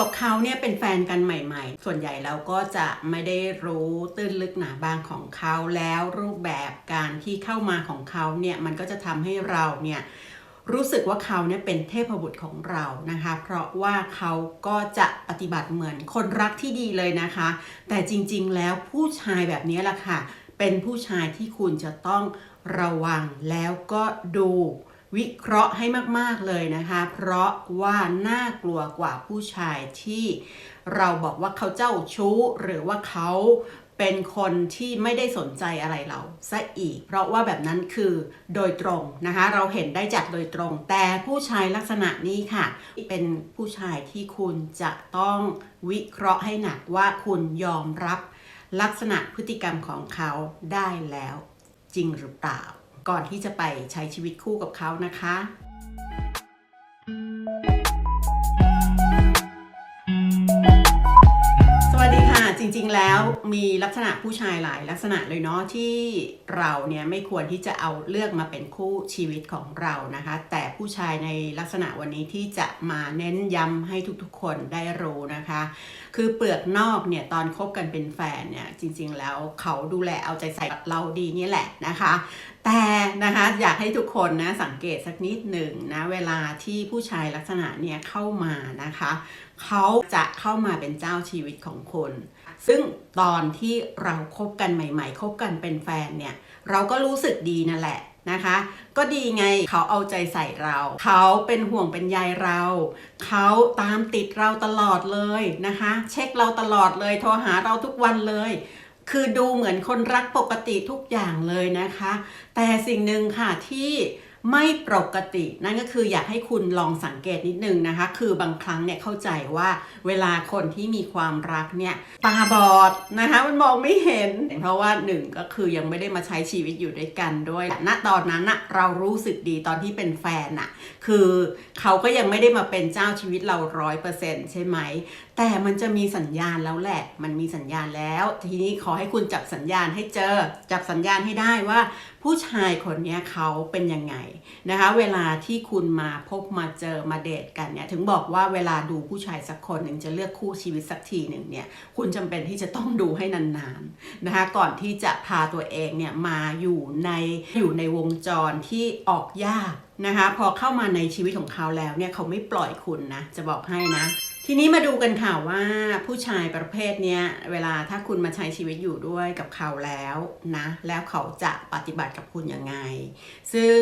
กับเขาเนี่ยเป็นแฟนกันใหม่ ๆ ส่วนใหญ่แล้วก็จะไม่ได้รู้ตื้นลึกหนาบางของเขาแล้วรูปแบบการที่เข้ามาของเขาเนี่ยมันก็จะทำให้เราเนี่ยรู้สึกว่าเขาเนี่ยเป็นเทพบุตรของเรานะคะ เพราะว่าเขาก็จะปฏิบัติเหมือนคนรักที่ดีเลยนะคะ แต่จริงๆแล้วผู้ชายแบบนี้แหละค่ะ เป็นผู้ชายที่คุณจะต้องระวังแล้วก็ดู วิเคราะห์ให้มากๆเลยนะคะ เพราะว่าน่ากลัวกว่าผู้ชายที่เราบอกว่าเขาเจ้าชู้ หรือว่าเขาเป็นคนที่ไม่ได้สนใจอะไรเราซะอีก เพราะว่าแบบนั้นคือโดยตรงนะคะ เราเห็นได้จากโดยตรง แต่ผู้ชายลักษณะนี้ค่ะ เป็นผู้ชายที่คุณจะต้องวิเคราะห์ให้หนักว่าคุณยอมรับลักษณะพฤติกรรมของเขาได้แล้วจริงหรือเปล่า ก่อนที่จะไปใช้ชีวิตคู่กับเขานะคะ ริงๆแล้วมีลักษณะผู้ชายหลายลักษณะเลยเนาะที่เราเนี่ยไม่ควรที่จะเอาเลือกมาเป็นคู่ชีวิตของเรานะคะ แต่ผู้ชายในลักษณะวันนี้ที่จะมาเน้นย้ำให้ทุกๆคนได้รู้นะคะ คือเปลือกนอกเนี่ยตอนคบกันเป็นแฟนเนี่ยจริงๆแล้วเขาดูแลเอาใจใส่เราดีนี่แหละนะคะ แต่นะคะอยากให้ทุกคนนะสังเกตสักนิดหนึ่งนะเวลาที่ผู้ชายลักษณะเนี่ยเข้ามานะคะเขาจะเข้ามาเป็นเจ้าชีวิตของคุณซึ่งตอนที่เราคบกันใหม่ๆคบกันเป็นแฟนเนี่ย เราก็รู้สึกดีนั่นแหละนะคะ ก็ดีไงเขาเอาใจใส่เรา เขาเป็นห่วงเป็นใยเรา เขาตามติดเราตลอดเลยนะคะ เช็คเราตลอดเลยโทรหาเราทุกวันเลยคือดูเหมือนคนรักปกติทุกอย่างเลยนะคะ แต่สิ่งหนึ่งค่ะที่ ไม่ปกติ นั่นก็คืออยากให้คุณลองสังเกตนิดนึงนะคะ คือบางครั้งเนี่ยเข้าใจว่าเวลาคนที่มีความรักเนี่ยตาบอดนะคะมันมองไม่เห็น เพราะว่าหนึ่งก็คือยังไม่ได้มาใช้ชีวิตอยู่ด้วยกันด้วยณตอนนั้นนะเรารู้สึกดีตอนที่เป็นแฟนน่ะคือเขาก็ยังไม่ได้มาเป็นเจ้าชีวิตเราร้อยเปอร์เซ็นต์ใช่ไหมแต่มันจะมีสัญญาณแล้วแหละ มันมีสัญญาณแล้ว ทีนี้ขอให้คุณจับสัญญาณให้เจอ จับสัญญาณให้ได้ว่า ผู้ชายคนนี้เขาเป็นยังไงนะคะ เวลาที่คุณมาพบมาเจอมาเดทกันเนี่ยถึงบอกว่าเวลาดูผู้ชายสักคนหนึ่งจะเลือกคู่ชีวิตสักทีหนึ่งเนี่ยคุณจำเป็นที่จะต้องดูให้นานๆนะคะก่อนที่จะพาตัวเองเนี่ยมาอยู่ในอยู่ในวงจรที่ออกยากนะคะพอเข้ามาในชีวิตของเขาแล้วเนี่ยเขาไม่ปล่อยคุณนะจะบอกให้นะ ทีนี้มาดูกันค่ะว่าผู้ชายประเภทเนี้ยเวลาถ้าคุณมาใช้ชีวิตอยู่ด้วยกับเขาแล้วนะ แล้วเขาจะปฏิบัติกับคุณยังไง ซึ่ง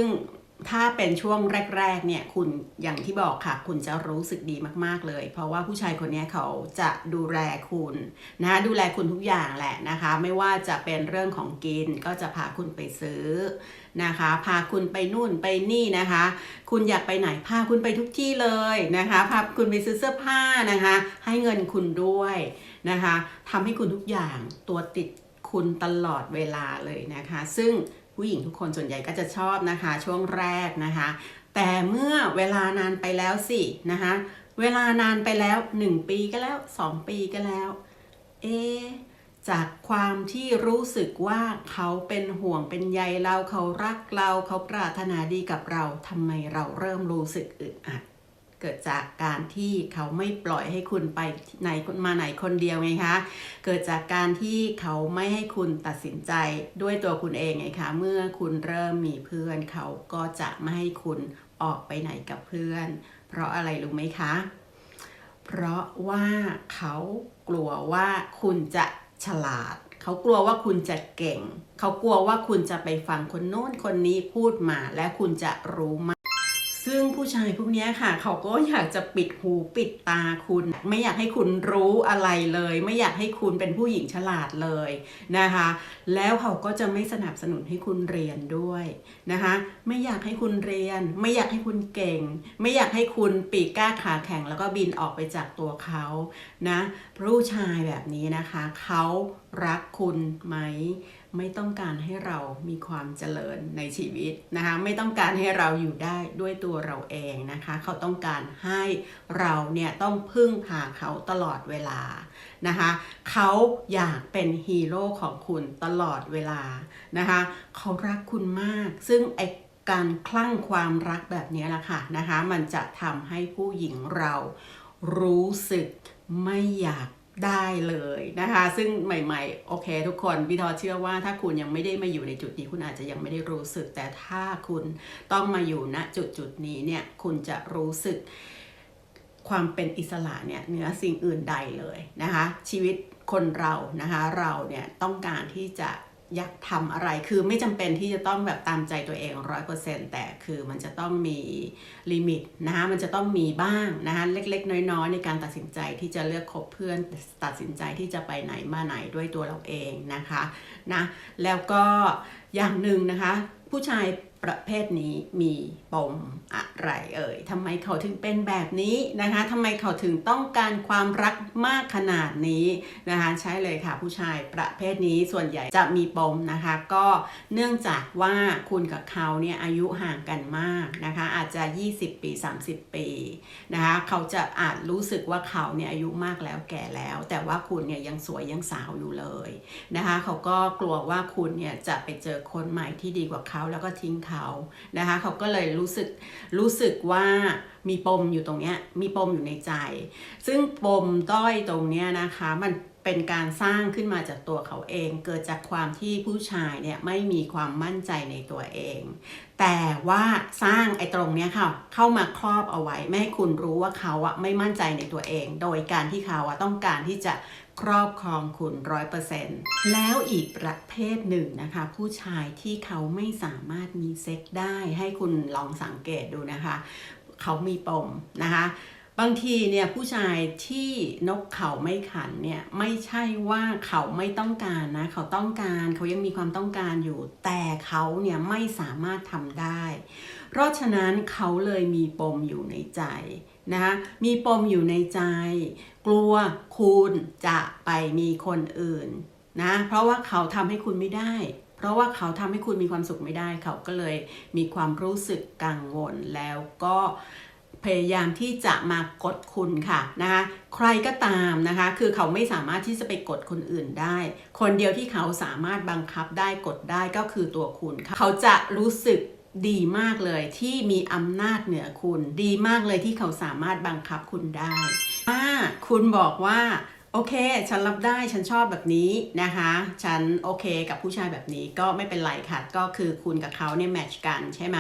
ถ้าเป็นช่วงแรก ๆ เนี่ยคุณอย่างที่บอกค่ะ คุณจะรู้สึกดีมากๆเลย เพราะว่าผู้ชายคนนี้เขาจะดูแลคุณนะดูแลคุณทุกอย่างแหละนะคะ ไม่ว่าจะเป็นเรื่องของกินก็จะพาคุณไปซื้อ นะคะ พาคุณไปนู่นไปนี่นะคะ คุณอยากไปไหนพาคุณไปทุกที่เลยนะคะพาคุณไปซื้อเสื้อผ้านะคะ ให้เงินคุณด้วยนะคะทำให้คุณทุกอย่างตัวติดคุณตลอดเวลาเลยนะคะ ซึ่งผู้หญิงทุกคนส่วนใหญ่ก็จะชอบนะคะ ช่วงแรกนะคะ แต่เมื่อเวลานานไปแล้วสินะคะ เวลานานไปแล้ว 1 ปีก็แล้ว 2 ปีก็แล้ว เอ จากความที่รู้สึกว่าเขาเป็นห่วงเป็นใยเราเขารักเราเขาปรารถนาดีกับเราทำไมเราเริ่มรู้สึกอึดอัด เกิดจากการที่เขาไม่ปล่อยให้คุณไปไหนมาไหนคนเดียวไงคะ เกิดจากการที่เขาไม่ให้คุณตัดสินใจด้วยตัวคุณเองไงคะ เมื่อคุณเริ่มมีเพื่อนเขาก็จะไม่ให้คุณออกไปไหนกับเพื่อน เพราะอะไรรู้ไหมคะ เพราะว่าเขากลัวว่าคุณจะ ฉลาด เขากลัวว่าคุณจะเก่ง เขากลัวว่าคุณจะไปฟังคนโน้นคนนี้พูดมาและคุณจะรู้มาก ซึ่งผู้ชายพวกนี้ค่ะ เขาก็อยากจะปิดหูปิดตาคุณ ไม่อยากให้คุณรู้อะไรเลย ไม่อยากให้คุณเป็นผู้หญิงฉลาดเลยนะคะ แล้วเขาก็จะไม่สนับสนุนให้คุณเรียนด้วยนะคะ ไม่อยากให้คุณเรียน ไม่อยากให้คุณเก่ง ไม่อยากให้คุณปีกกล้าขาแข็งแล้วก็บินออกไปจากตัวเขานะผู้ชายแบบนี้นะคะ เขารักคุณไหม ไม่ต้องการให้เรามีความเจริญในชีวิตนะคะไม่ต้องการให้เราอยู่ได้ด้วยตัวเราเองนะคะ เขาต้องการให้เราเนี่ยต้องพึ่งพาเขาตลอดเวลานะคะเขาอยากเป็นฮีโร่ของคุณตลอดเวลานะคะเขารักคุณมาก ซึ่งไอการคลั่งความรักแบบนี้แหละค่ะนะคะ มันจะทำให้ผู้หญิงเรารู้สึกไม่อยาก ได้เลยนะคะ ซึ่งใหม่ๆ โอเค ทุกคนพี่ทอเชื่อว่าถ้าคุณยังไม่ได้มาอยู่ในจุดนี้คุณอาจจะยังไม่ได้รู้สึก แต่ถ้าคุณต้องมาอยู่ณจุดจุดนี้เนี่ยคุณจะรู้สึกความเป็นอิสระเนี่ยเหนือสิ่งอื่นใดเลยนะคะ ชีวิตคนเรานะคะ เราเนี่ยต้องการที่จะ อยากทำอะไรคือไม่จำเป็นที่จะต้องแบบตามใจตัวเองร้อยเปอร์เซ็นต์แต่คือมันจะต้องมีลิมิตนะคะมันจะต้องมีบ้างนะคะเล็ก ๆ น้อยๆในการตัดสินใจที่จะเลือกคบเพื่อนตัดสินใจที่จะไปไหนมาไหนด้วยตัวเราเองนะคะนะแล้วก็อย่างหนึ่งนะคะ ผู้ชาย ประเภทนี้มีปมอะไรเอ่ยทำไมเขาถึงเป็นแบบนี้นะคะทำไมเขาถึงต้องการความรักมากขนาดนี้นะคะใช่เลยค่ะผู้ชายประเภทนี้ส่วนใหญ่จะมีปมนะคะก็เนื่องจากว่าคุณกับเขาเนี่ยอายุห่างกันมากนะคะอาจจะ 20 ปี 30 ปีนะคะเขาจะอาจรู้สึกว่าเขาเนี่ยอายุมากแล้วแก่แล้ว แต่ว่าคุณเนี่ยยังสวยยังสาวอยู่เลยนะคะเขาก็กลัวว่าคุณเนี่ยจะไปเจอคนใหม่ที่ดีกว่าเขาแล้วก็ทิ้งเขานะคะเขาก็เลยรู้สึกรู้สึกว่ามีปมอยู่ตรงเนี้ยมีปมอยู่ในใจ ซึ่งปมด้อยตรงเนี้ยนะคะมันเป็นการสร้างขึ้นมาจากตัวเขาเอง เกิดจากความที่ผู้ชายเนี่ยไม่มีความมั่นใจในตัวเอง แต่ว่าสร้างไอ้ตรงเนี้ยค่ะเข้ามาครอบเอาไว้ ไม่ให้คุณรู้ว่าเขาอะไม่มั่นใจในตัวเอง โดยการที่เขาอะต้องการที่จะ ครอบครองคุณร้อยเปอร์เซ็นต์แล้วอีกประเภทหนึ่งนะคะ ผู้ชายที่เขาไม่สามารถมีเซ็กได้ให้คุณลองสังเกตดูนะคะ เขามีปมนะคะบางทีเนี่ยผู้ชายที่นกเขาไม่ขันเนี่ยไม่ใช่ว่าเขาไม่ต้องการนะ เขาต้องการเขายังมีความต้องการอยู่ แต่เขาเนี่ยไม่สามารถทำได้ เพราะฉะนั้นเขาเลยมีปมอยู่ในใจนะคะมีปมอยู่ในใจ กลัวคุณจะไปมีคนอื่นนะเพราะว่าเขาทำให้คุณไม่ได้ เพราะว่าเขาทำให้คุณมีความสุขไม่ได้ เขาก็เลยมีความรู้สึกกังวลแล้วก็พยายามที่จะมากดคุณค่ะนะคะใครก็ตามนะคะ คือเขาไม่สามารถที่จะไปกดคนอื่นได้ คนเดียวที่เขาสามารถบังคับได้กดได้ก็คือตัวคุณค่ะเขาจะรู้สึก ดีมากเลยที่มีอำนาจเหนือคุณ ดีมากเลยที่เขาสามารถบังคับคุณได้ ถ้าคุณบอกว่า โอเค ฉันรับได้ฉันชอบแบบนี้นะคะ ฉันโอเคกับผู้ชายแบบนี้ก็ไม่เป็นไรค่ะ ก็คือคุณกับเขาเนี่ยแมทช์กันใช่ไหม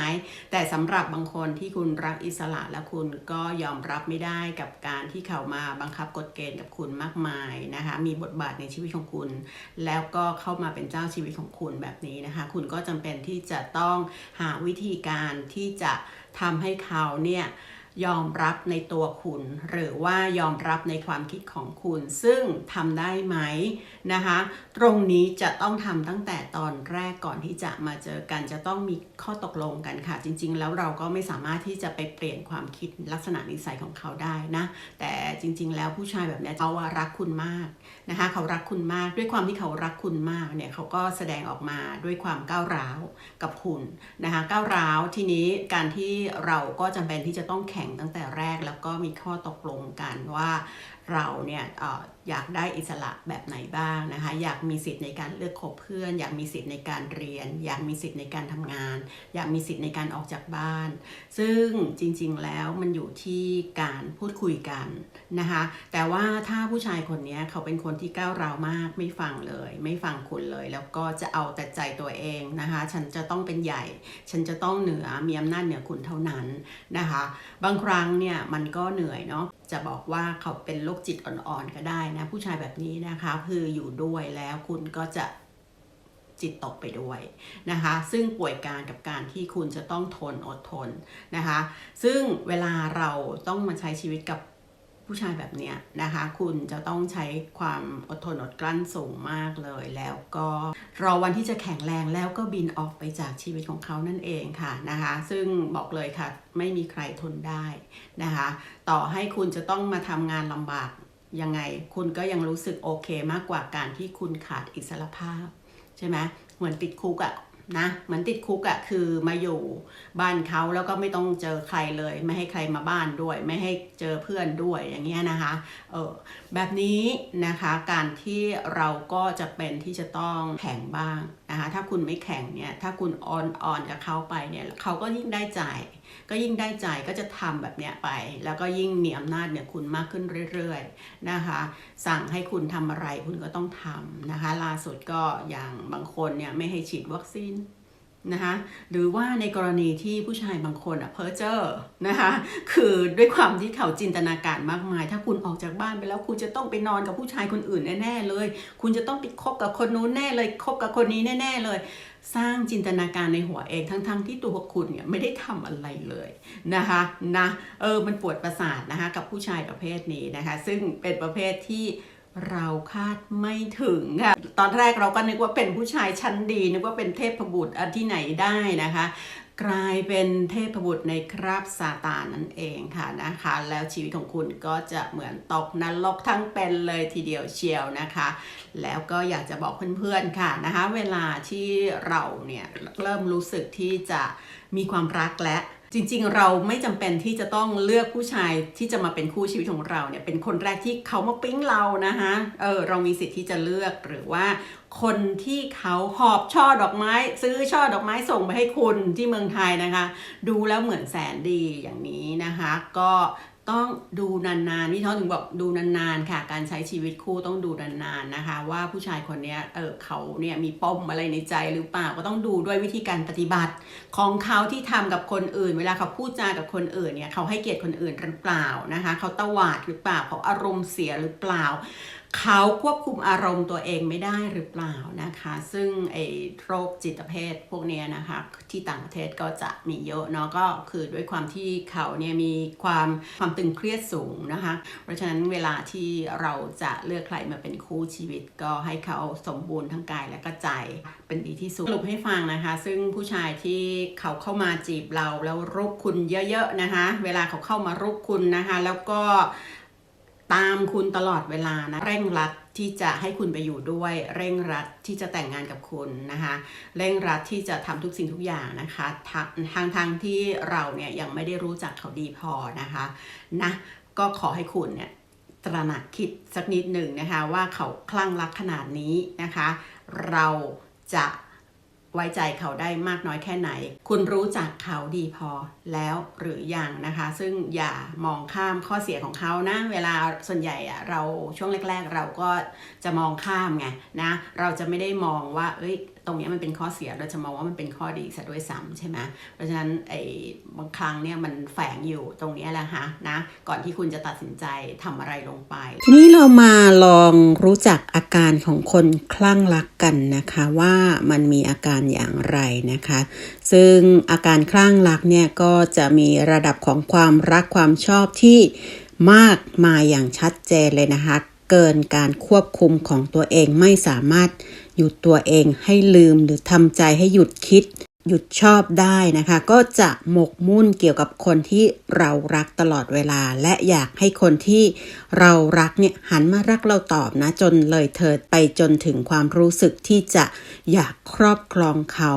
แต่สำหรับบางคนที่คุณรักอิสระแล้วคุณก็ยอมรับไม่ได้กับการที่เขามาบังคับกฎเกณฑ์กับคุณมากมายนะคะ มีบทบาทในชีวิตของคุณ แล้วก็เข้ามาเป็นเจ้าชีวิตของคุณแบบนี้นะคะ คุณก็จำเป็นที่จะต้องหาวิธีการที่จะทำให้เขาเนี่ย ยอมรับในตัวคุณ หรือว่ายอมรับในความคิดของคุณ ซึ่งทำได้ไหมนะคะ ตรงนี้จะต้องทำตั้งแต่ตอนแรกก่อนที่จะมาเจอกันจะต้องมีข้อตกลงกันค่ะ จริง ๆ แล้วเราก็ไม่สามารถที่จะไปเปลี่ยนความคิดลักษณะนิสัยของเขาได้นะ แต่จริง ๆ แล้วผู้ชายแบบนี้เขาอะรักคุณมากนะคะเขารักคุณมากด้วยความที่เขารักคุณมากเนี่ยเขาก็แสดงออกมาด้วยความก้าวร้าวกับคุณนะคะก้าวร้าวทีนี้การที่เราก็จำเป็นที่จะต้องแข่งตั้งแต่แรก แล้วก็มีข้อตกลงกันว่าเราเนี่ยอยากได้อิสระแบบไหนบ้างนะคะ อยากมีสิทธิ์ในการเลือกคบเพื่อน อยากมีสิทธิ์ในการเรียน อยากมีสิทธิ์ในการทำงาน อยากมีสิทธิ์ในการออกจากบ้าน ซึ่งจริงๆแล้วมันอยู่ที่การพูดคุยกันนะคะ แต่ว่าถ้าผู้ชายคนนี้เขาเป็นคนที่ก้าวร้าวมากไม่ฟังเลย ไม่ฟังคุณเลย แล้วก็จะเอาแต่ใจตัวเองนะคะ ฉันจะต้องเป็นใหญ่ ฉันจะต้องเหนือมีอำนาจเหนือคุณเท่านั้นนะคะ บางครั้งเนี่ยมันก็เหนื่อยเนาะจะบอกว่าเขาเป็นโรคจิตอ่อนๆก็ได้นะ ผู้ชายแบบนี้นะคะคืออยู่ด้วยแล้วคุณก็จะจิตตกไปด้วยนะคะ ซึ่งป่วยการกับการที่คุณจะต้องทนอดทนนะคะ ซึ่งเวลาเราต้องมาใช้ชีวิตกับผู้ชายแบบเนี้ยนะคะ คุณจะต้องใช้ความอดทนอดกลั้นสูงมากเลย แล้วก็รอวันที่จะแข็งแรงแล้วก็บินออกไปจากชีวิตของเขานั่นเองค่ะนะคะ ซึ่งบอกเลยค่ะ ไม่มีใครทนได้นะคะ ต่อให้คุณจะต้องมาทำงานลำบาก ยังไงคุณก็ยังรู้สึกโอเคมากกว่าการที่คุณขาดอิสรภาพ ใช่ไหมเหมือนติดคุกอะนะเหมือนติดคุกอะคือมาอยู่บ้านเขาแล้วก็ไม่ต้องเจอใครเลย ไม่ให้ใครมาบ้านด้วย ไม่ให้เจอเพื่อนด้วยอย่างเงี้ยนะคะเออแบบนี้นะคะการที่เราก็จะเป็นที่จะต้องแข่งบ้างนะคะถ้าคุณไม่แข่งเนี่ยถ้าคุณออนออนกับเขาไปเนี่ยเขาก็ยิ่งได้ใจก็ ก็ยิ่งได้ใจก็จะทำแบบเนี้ยไป แล้วก็ยิ่งมีอำนาจเนี่ยคุณมากขึ้นเรื่อยๆนะคะ สั่งให้คุณทำอะไรคุณก็ต้องทำนะคะล่าสุดก็อย่างบางคนเนี่ยไม่ให้ฉีดวัคซีนนะคะหรือว่าในกรณีที่ผู้ชายบางคนอะเพ้อเจ้อนะคะคือด้วยความที่เขาจินตนาการมากมาย ถ้าคุณออกจากบ้านไปแล้วคุณจะต้องไปนอนกับผู้ชายคนอื่นแน่ๆเลย คุณจะต้องไปคบกับคนนู้นแน่เลยคบกับคนนี้แน่ๆเลย สร้างจินตนาการในหัวเองทั้งๆที่ตัวคุณเนี่ยไม่ได้ทำอะไรเลยนะคะนะเออมันปวดประสาทนะคะกับผู้ชายประเภทนี้นะคะ ซึ่งเป็นประเภทที่เราคาดไม่ถึงค่ะ ตอนแรกเราก็นึกว่าเป็นผู้ชายชั้นดี นึกว่าเป็นเทพบุตรที่ไหนได้นะคะ กลายเป็นเทพบุตรในคราบซาตานนั่นเองค่ะนะคะ แล้วชีวิตของคุณก็จะเหมือนตกนรกทั้งเป็นเลยทีเดียวเชียวนะคะ แล้วก็อยากจะบอกเพื่อนๆค่ะนะคะ เวลาที่เราเนี่ยเริ่มรู้สึกที่จะมีความรักและจริงๆ เราไม่จำเป็นที่จะต้องเลือกผู้ชายที่จะมาเป็นคู่ชีวิตของเราเนี่ยเป็นคนแรกที่เขามาปิ๊งเรานะคะเออเรามีสิทธิ์ที่จะเลือกหรือว่า คนที่เขาหอบช่อดอกไม้ ซื้อช่อดอกไม้ส่งไปให้คุณที่เมืองไทยนะคะ ดูแล้วเหมือนแสนดีอย่างนี้นะคะ ก็ต้องดูนานๆนี่เขาถึงบอกดูนานๆค่ะ การใช้ชีวิตคู่ต้องดูนานๆนะคะ ว่าผู้ชายคนนี้เออเขาเนี่ยมีปมอะไรในใจหรือเปล่าก็ต้องดูด้วยวิธีการปฏิบัติของเขาที่ทำกับคนอื่น เวลาเขาพูดจากับคนอื่นเนี่ยเขาให้เกียรติคนอื่นหรือเปล่านะคะ เขาตวาดหรือเปล่าเขาอารมณ์เสียหรือเปล่า เขาควบคุมอารมณ์ตัวเองไม่ได้หรือเปล่านะคะ ซึ่งไอ้โรคจิตเภทพวกเนี้ยนะคะที่ต่างประเทศก็จะมีเยอะเนาะก็คือด้วยความที่เขาเนี่ยมีความความตึงเครียดสูงนะคะ เพราะฉะนั้นเวลาที่เราจะเลือกใครมาเป็นคู่ชีวิต ก็ให้เขาสมบูรณ์ทั้งกายและก็ใจเป็นดีที่สุดสรุปให้ฟังนะคะ ซึ่งผู้ชายที่เขาเข้ามาจีบเราแล้วรุกคุณเยอะๆนะคะ เวลาเขาเข้ามารุกคุณนะคะ แล้วก็ ตามคุณตลอดเวลานะเร่งรัดที่จะให้คุณไปอยู่ด้วย เร่งรัดที่จะแต่งงานกับคุณนะคะเร่งรัดที่จะทำทุกสิ่งทุกอย่างนะคะทางทางทางที่เราเนี่ยยังไม่ได้รู้จักเขาดีพอนะคะนะก็ขอให้คุณเนี่ยตระหนักคิดสักนิดหนึ่งนะคะว่าเขาคลั่งรักขนาดนี้นะคะ เราจะ ไว้ใจเขาได้มากน้อยแค่ไหน คุณรู้จักเขาดีพอแล้วหรือยังนะคะ ซึ่งอย่ามองข้ามข้อเสียของเขานะ เวลาส่วนใหญ่อะเราช่วงแรก ๆ เราก็จะมองข้ามไงนะ เราจะไม่ได้มองว่า เอ้ย ตรงนี้มันเป็นข้อเสียเราจะมองว่ามันเป็นข้อดีซะด้วยซ้ำใช่ไหมเพราะฉะนั้นไอ้บางครั้งเนี่ยมันแฝงอยู่ตรงนี้แหละฮะนะก่อนที่คุณจะตัดสินใจทำอะไรลงไป ทีนี้เรามาลองรู้จักอาการของคนคลั่งรักกันนะคะว่ามันมีอาการอย่างไรนะคะ ซึ่งอาการคลั่งรักเนี่ยก็จะมีระดับของความรักความชอบที่มากมาอย่างชัดเจนเลยนะคะ เกินการควบคุมของตัวเองไม่สามารถ หยุดตัวเองให้ลืมหรือทำใจให้หยุดคิด หยุดชอบได้นะคะ ก็จะหมกมุ่นเกี่ยวกับคนที่เรารักตลอดเวลา และอยากให้คนที่เรารักเนี่ยหันมารักเราตอบนะ จนเลยเถิดไปจนถึงความรู้สึกที่จะอยากครอบครองเขา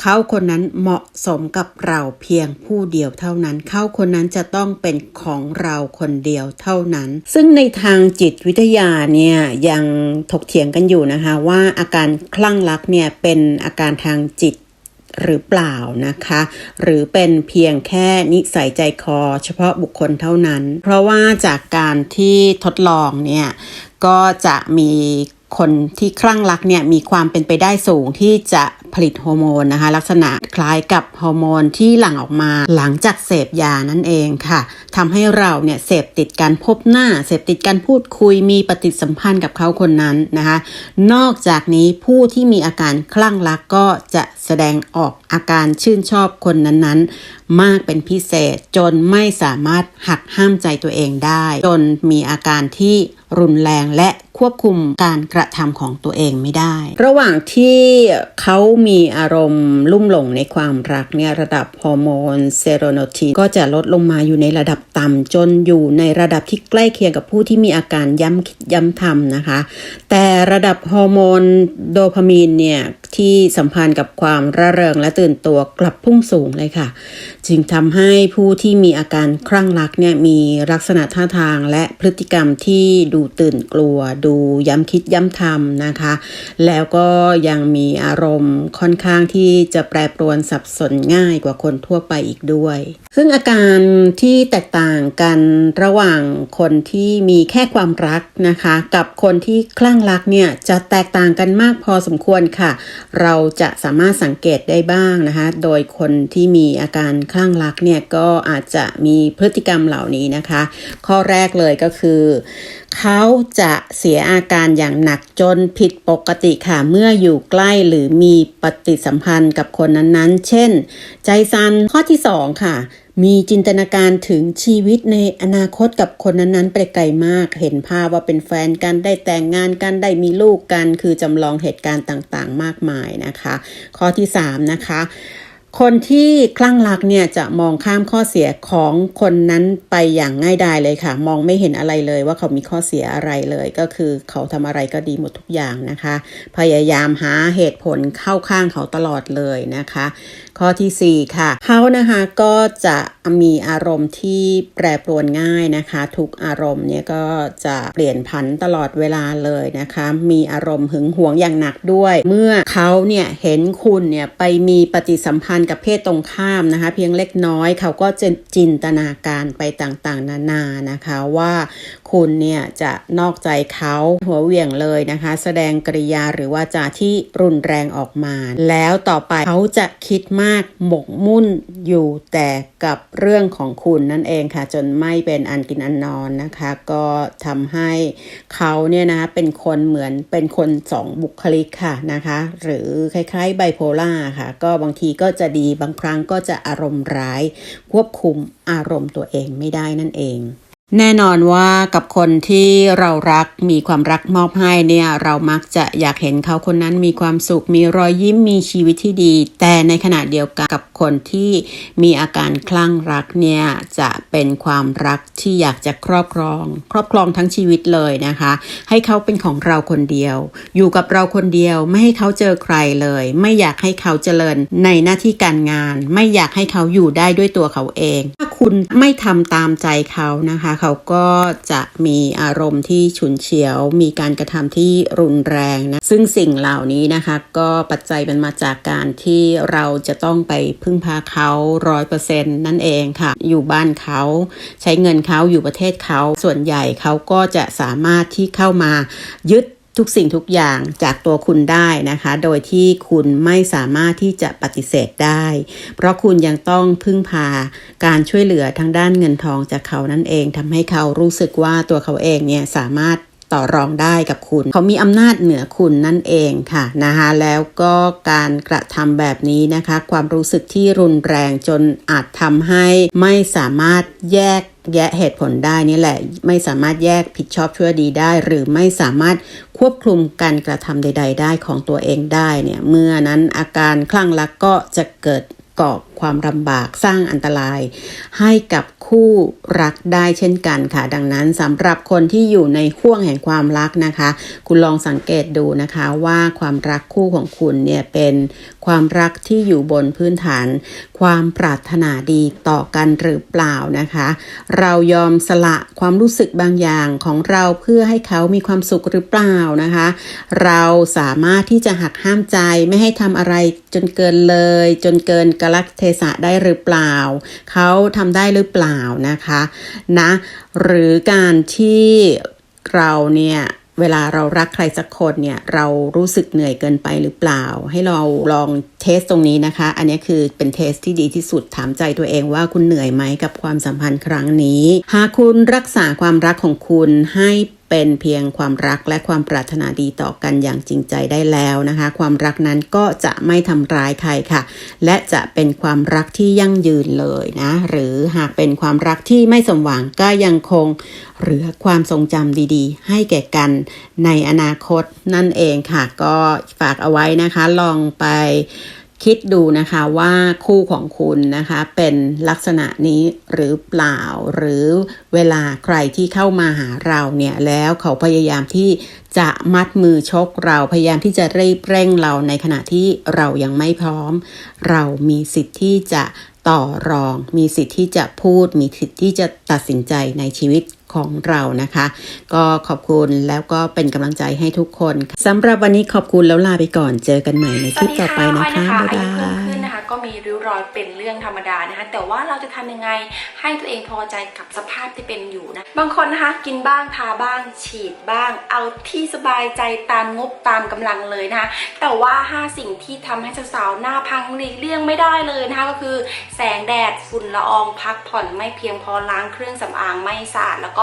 เขาคนนั้นเหมาะสมกับเราเพียงผู้เดียวเท่านั้น เขาคนนั้นจะต้องเป็นของเราคนเดียวเท่านั้น ซึ่งในทางจิตวิทยาเนี่ยยังถกเถียงกันอยู่นะคะว่าอาการคลั่งรักเนี่ยเป็นอาการทางจิต หรือเปล่านะคะ หรือเป็นเพียงแค่นิสัยใจคอ เฉพาะบุคคลเท่านั้น เพราะว่าจากการที่ทดลองเนี่ยก็จะมี คนที่คลั่งรักเนี่ยมีความเป็นไปได้สูงที่จะผลิตฮอร์โมนนะคะลักษณะคล้ายกับฮอร์โมนที่หลั่งออกมาหลังจากเสพยานั่นเองค่ะทำให้เราเนี่ยเสพติดการพบหน้า เสพติดการพูดคุยมีปฏิสัมพันธ์กับเขาคนนั้นนะคะ นอกจากนี้ผู้ที่มีอาการคลั่งรักก็จะแสดงออกอาการชื่นชอบคนนั้นๆมากเป็นพิเศษ จนไม่สามารถหักห้ามใจตัวเองได้ จนมีอาการที่รุนแรงและควบคุมการกระทำของตัวเองไม่ได้ ระหว่างที่เขามีอารมณ์ลุ่มหลงในความรักเนี่ยระดับฮอร์โมนเซโรโนทีนก็จะลดลงมาอยู่ในระดับต่ำจนอยู่ในระดับที่ใกล้เคียงกับผู้ที่มีอาการย้ำคิดย้ำทำนะคะ แต่ระดับฮอร์โมนโดพามีนเนี่ย ที่สัมพันธ์กับความระเริงและตื่นตัวกลับพุ่งสูงเลยค่ะจึงทำให้ผู้ที่มีอาการคลั่งรักเนี่ยมีลักษณะท่าทางและพฤติกรรมที่ดูตื่นกลัว ดูย้ำคิดย้ำทำนะคะ แล้วก็ยังมีอารมณ์ค่อนข้างที่จะแปรปรวนสับสนง่ายกว่าคนทั่วไปอีกด้วย ซึ่งอาการที่แตกต่างกันระหว่างคนที่มีแค่ความรักนะคะ กับคนที่คลั่งรักเนี่ยจะแตกต่างกันมากพอสมควรค่ะ เราจะสามารถสังเกตได้บ้างนะคะ โดยคนที่มีอาการคลั่งรักเนี่ยก็อาจจะมีพฤติกรรมเหล่านี้นะคะ ข้อแรกเลยก็คือ เขาจะเสียอาการอย่างหนักจนผิดปกติค่ะ เมื่ออยู่ใกล้หรือมีปฏิสัมพันธ์กับคนนั้นๆ เช่น ใจซันข้อที่ 2 ค่ะมีจินตนาการถึงชีวิตในอนาคตกับคนนั้นๆไปไกลมาก เห็นภาพว่าเป็นแฟนกันได้แต่งงานกันได้มีลูกกัน คือจำลองเหตุการณ์ต่างๆ มากมายนะคะ ข้อที่ 3 นะคะ คนที่คลั่งรักเนี่ยจะมองข้ามข้อเสียของคนนั้นไปอย่างง่ายดายเลยค่ะ มองไม่เห็นอะไรเลยว่าเขามีข้อเสียอะไรเลย ก็คือเขาทำอะไรก็ดีหมดทุกอย่างนะคะ พยายามหาเหตุผลเข้าข้างเขาตลอดเลยนะคะ ข้อทีสี่ 4 ค่ะเขานะคะก็จะมีอารมณ์ที่แปรปรวนง่ายนะคะ ทุกอารมณ์เนี่ยก็จะเปลี่ยนผันตลอดเวลาเลยนะคะ มีอารมณ์หึงหวงอย่างหนักด้วย เมื่อเขาเนี่ยเห็นคุณเนี่ยไปมีปฏิสัมพันธ์กับเพศตรงข้ามนะคะ เพียงเล็กน้อยเขาก็จะจินตนาการไปต่างๆ นานานะคะว่าคุณเนี่ยจะนอกใจเขาหัวเหวี่ยงเลยนะคะ แสดงกริยาหรือว่าจาที่รุนแรงออกมา แล้วต่อไปเขาจะคิดมากหมกมุ่นอยู่แต่กับเรื่องของคุณนั่นเองค่ะ จนไม่เป็นอันกินอันนอนนะคะ ก็ทำให้เขาเนี่ยนะเป็นคนเหมือนเป็นคนสองบุคลิกค่ะนะคะ หรือคล้ายๆไบโพล่าค่ะ ก็บางทีก็จะดีบางครั้งก็จะอารมณ์ร้าย ควบคุมอารมณ์ตัวเองไม่ได้นั่นเอง แน่นอนว่ากับคนที่เรารักมีความรักมอบให้เนี่ยเรามักจะอยากเห็นเขาคนนั้นมีความสุข มีรอยยิ้มมีชีวิตที่ดี แต่ในขณะเดียวกันกับคนที่มีอาการคลั่งรักเนี่ยจะเป็นความรักที่อยากจะครอบครอง ครอบครองทั้งชีวิตเลยนะคะ ให้เขาเป็นของเราคนเดียว อยู่กับเราคนเดียวไม่ให้เขาเจอใครเลย ไม่อยากให้เขาเจริญในหน้าที่การงาน ไม่อยากให้เขาอยู่ได้ด้วยตัวเขาเอง ถ้าคุณไม่ทำตามใจเขานะคะเขาก็จะมีอารมณ์ที่ฉุนเฉียว มีการกระทำที่รุนแรงนะซึ่งสิ่งเหล่านี้นะคะก็ปัจจัยมันมาจากการที่เราจะต้องไปพึ่งพาเขาร้อยเปอร์เซ็นต์นั่นเองค่ะ อยู่บ้านเขาใช้เงินเขาอยู่ประเทศเขาส่วนใหญ่เขาก็จะสามารถที่เข้ามายึด ทุกสิ่งทุกอย่างจากตัวคุณได้นะคะ โดยที่คุณไม่สามารถที่จะปฏิเสธได้ เพราะคุณยังต้องพึ่งพาการช่วยเหลือทางด้านเงินทองจากเขานั่นเองทำให้เขารู้สึกว่าตัวเขาเองเนี่ยสามารถ ต่อรองได้กับคุณ เขามีอำนาจเหนือคุณนั่นเองค่ะนะคะแล้วก็การกระทำแบบนี้นะคะ ความรู้สึกที่รุนแรงจนอาจทำให้ไม่สามารถแยกแยะเหตุผลได้นี่แหละ ไม่สามารถแยกผิดชอบชั่วดีได้ หรือไม่สามารถควบคุมการกระทำใด ๆ ได้ของตัวเองได้เนี่ยเมื่อนั้นอาการคลั่งรักก็จะเกิดก่อความลำบากสร้างอันตรายให้กับ คู่รักได้เช่นกันค่ะ ดังนั้นสำหรับคนที่อยู่ในห่วงแห่งความรักนะคะ คุณลองสังเกตดูนะคะว่าความรักคู่ของคุณเนี่ยเป็นความรักที่อยู่บนพื้นฐาน ความปรารถนาดีต่อกันหรือเปล่านะคะ เรายอมสละความรู้สึกบางอย่างของเราเพื่อให้เขามีความสุขหรือเปล่านะคะ เราสามารถที่จะหักห้ามใจไม่ให้ทำอะไรจนเกินเลย จนเกินกาลเทศะได้หรือเปล่า เขาทำได้หรือเปล่านะคะนะหรือการที่เราเนี่ยเวลาเรารักใครสักคนเนี่ยเรารู้สึกเหนื่อยเกินไปหรือเปล่า ให้เราลองเทสตรงนี้นะคะ อันนี้คือเป็นเทสที่ดีที่สุดถามใจตัวเองว่าคุณเหนื่อยไหมกับความสัมพันธ์ครั้งนี้ หากคุณรักษาความรักของคุณให้ เป็นเพียงความรักและความปรารถนาดีต่อกันอย่างจริงใจได้แล้วนะคะ ความรักนั้นก็จะไม่ทำร้ายใครค่ะ และจะเป็นความรักที่ยั่งยืนเลยนะ หรือหากเป็นความรักที่ไม่สมหวังก็ยังคงเหลือความทรงจำดีๆ ให้แก่กันในอนาคตนั่นเองค่ะ ก็ฝากเอาไว้นะคะ ลองไป คิดดูนะคะว่าคู่ของคุณนะคะเป็นลักษณะนี้หรือเปล่า หรือเวลาใครที่เข้ามาหาเราเนี่ยแล้วเขาพยายามที่จะมัดมือชกเราพยายามที่จะรีบเร่งเราในขณะที่เรายังไม่พร้อม เรามีสิทธิ์ที่จะต่อรอง มีสิทธิ์ที่จะพูด มีสิทธิ์ที่จะตัดสินใจในชีวิต ของเรานะคะ ก็ขอบคุณแล้วก็เป็นกำลังใจให้ทุกคนสำหรับวันนี้ขอบคุณแล้วลาไปก่อนเจอกันใหม่ในคลิปต่อไปนะคะสวัสบ๊ายดีบาค่ะอ้อยนะคะอายุเพิ่มยขึ้นนะคะก็มีริ้วรอยเป็นเรื่องธรรมดานะคะ แต่ว่าเราจะทำยังไงให้ตัวเองพอใจกับสภาพที่เป็นอยู่นะ บางคนนะคะกินบ้างทาบ้าง ฉีดบ้าง เอาที่สบายใจตามงบตามกำลังเลยนะคะ แต่ว่า 5 สิ่งที่ทำให้สาวๆหน้าพังหลีกเลี่ยงไม่ได้เลยนะคะก็คือ แสงแดดฝุ่นละอองพักผ่อนไม่เพียงพอล้างเครื่องสำอางไม่สะอาดแล้วก